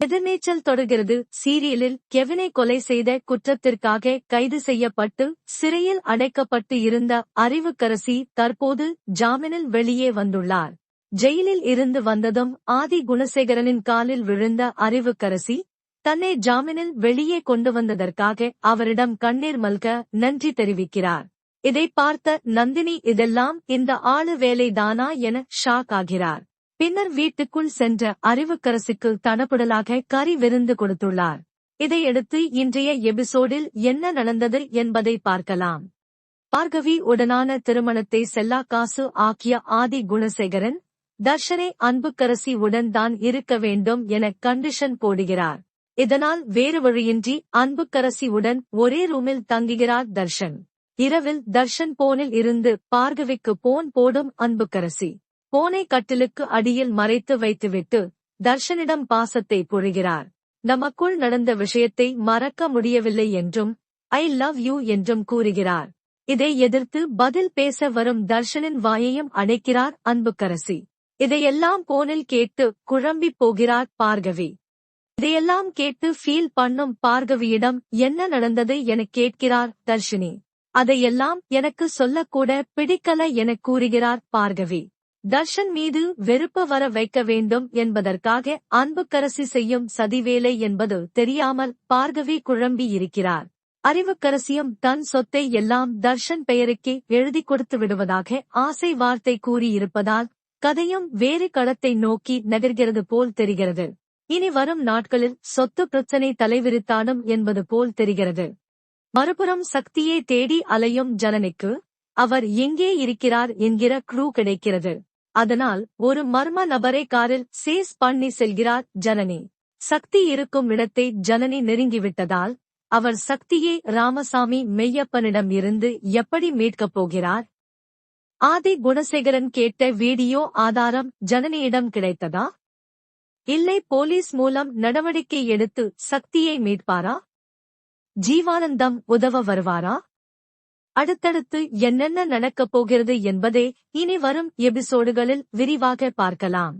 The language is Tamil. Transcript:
எதிர்நீச்சல் தொடர்கிறது சீரியலில் கெவினை கொலை செய்த குற்றத்திற்காக கைது செய்யப்பட்டு சிறையில் அடைக்கப்பட்டு இருந்த அறிவுக்கரசி தற்போது ஜாமீனில் வெளியே வந்துள்ளார். ஜெயிலில் இருந்து வந்ததும் ஆதி குணசேகரனின் காலில் விழுந்த அறிவுக்கரசி தன்னை ஜாமீனில் வெளியே கொண்டு வந்ததற்காக அவரிடம் கண்ணீர் மல்க நன்றி தெரிவிக்கிறார். இதை பார்த்த நந்தினி இதெல்லாம் இந்த ஆளு வேலைதானா என ஷாக் ஆகிறார். பின்னர் வீட்டுக்குள் சென்ற அறிவுக்கரசுக்கு தனப்புடலாக கறி விருந்து கொடுத்துள்ளார். இதையடுத்து இன்றைய எபிசோடில் என்ன நடந்தது என்பதை பார்க்கலாம். பார்கவி உடனான திருமணத்தை செல்லா காசு ஆக்கிய ஆதி குணசேகரன் தர்ஷனை அன்புக்கரசி உடன் தான் இருக்க வேண்டும் என கண்டிஷன் போடுகிறார். இதனால் வேறு வழியின்றி அன்புக்கரசி உடன் ஒரே ரூமில் தங்குகிறார் தர்ஷன். இரவில் தர்ஷன் போனில் இருந்து பார்கவிக்கு போன் போடும் அன்புக்கரசி. போனை கட்டிலுக்கு அடியில் மறைத்து வைத்துவிட்டு தர்ஷனிடம் பாசத்தை பொழிகிறார் நமக்குள் நடந்த விஷயத்தை மறக்க முடியவில்லை என்றும் ஐ லவ் யூ என்றும் கூறுகிறார். இதை எதிர்த்து பதில் பேச வரும் தர்ஷனின் வாயையும் அடைக்கிறார் அன்புக்கரசி. இதையெல்லாம் போனில் கேட்டு குழம்பி போகிறார் பார்கவி. இதையெல்லாம் கேட்டு ஃபீல் பண்ணும் பார்கவியிடம் என்ன நடந்தது என கேட்கிறார் தர்ஷினி. அதையெல்லாம் எனக்கு சொல்லக்கூட பிடிக்கல என கூறுகிறார் பார்கவி. தர்ஷன் மீது வெறுப்ப வர வைக்க வேண்டும் என்பதற்காக அன்புக்கரசி செய்யும் சதிவேலை என்பது தெரியாமல் பார்கவி குழம்பி இருக்கிறார். அறிவுக்கரசியும் தன் சொத்தை எல்லாம் தர்ஷன் பெயருக்கே எழுதி கொடுத்து விடுவதாக ஆசை வார்த்தை கூறியிருப்பதால் கதையும் வேறு களத்தை நோக்கி நகர்கிறது போல் தெரிகிறது. இனி வரும் நாட்களில் சொத்து பிரச்சனை தலைவிரித்தாடும் என்பது போல் தெரிகிறது. மறுபுறம் சக்தியை தேடி அலையும் ஜனனிக்கு அவர் எங்கே இருக்கிறார் என்கிற க்ளூ கிடைக்கிறது. அதனால் ஒரு மர்ம நபரை காரில் சேஸ் பண்ணி செல்கிறார் ஜனனி. சக்தி இருக்கும் இடத்தை ஜனனி நெருங்கிவிட்டதால் அவர் சக்தியை ராமசாமி மெய்யப்பனிடம் இருந்து எப்படி மீட்கப் போகிறார்? ஆதி குணசேகரன் கேட்ட வீடியோ ஆதாரம் ஜனனியிடம் கிடைத்ததா? இல்லை போலீஸ் மூலம் நடவடிக்கை எடுத்து சக்தியை மீட்பாரா? ஜீவானந்தம் உதவ வருவாரா? அடுத்தடுத்து என்னென்ன நடக்கப் போகிறது என்பதை இனி வரும் எபிசோடுகளில் விரிவாக பார்க்கலாம்.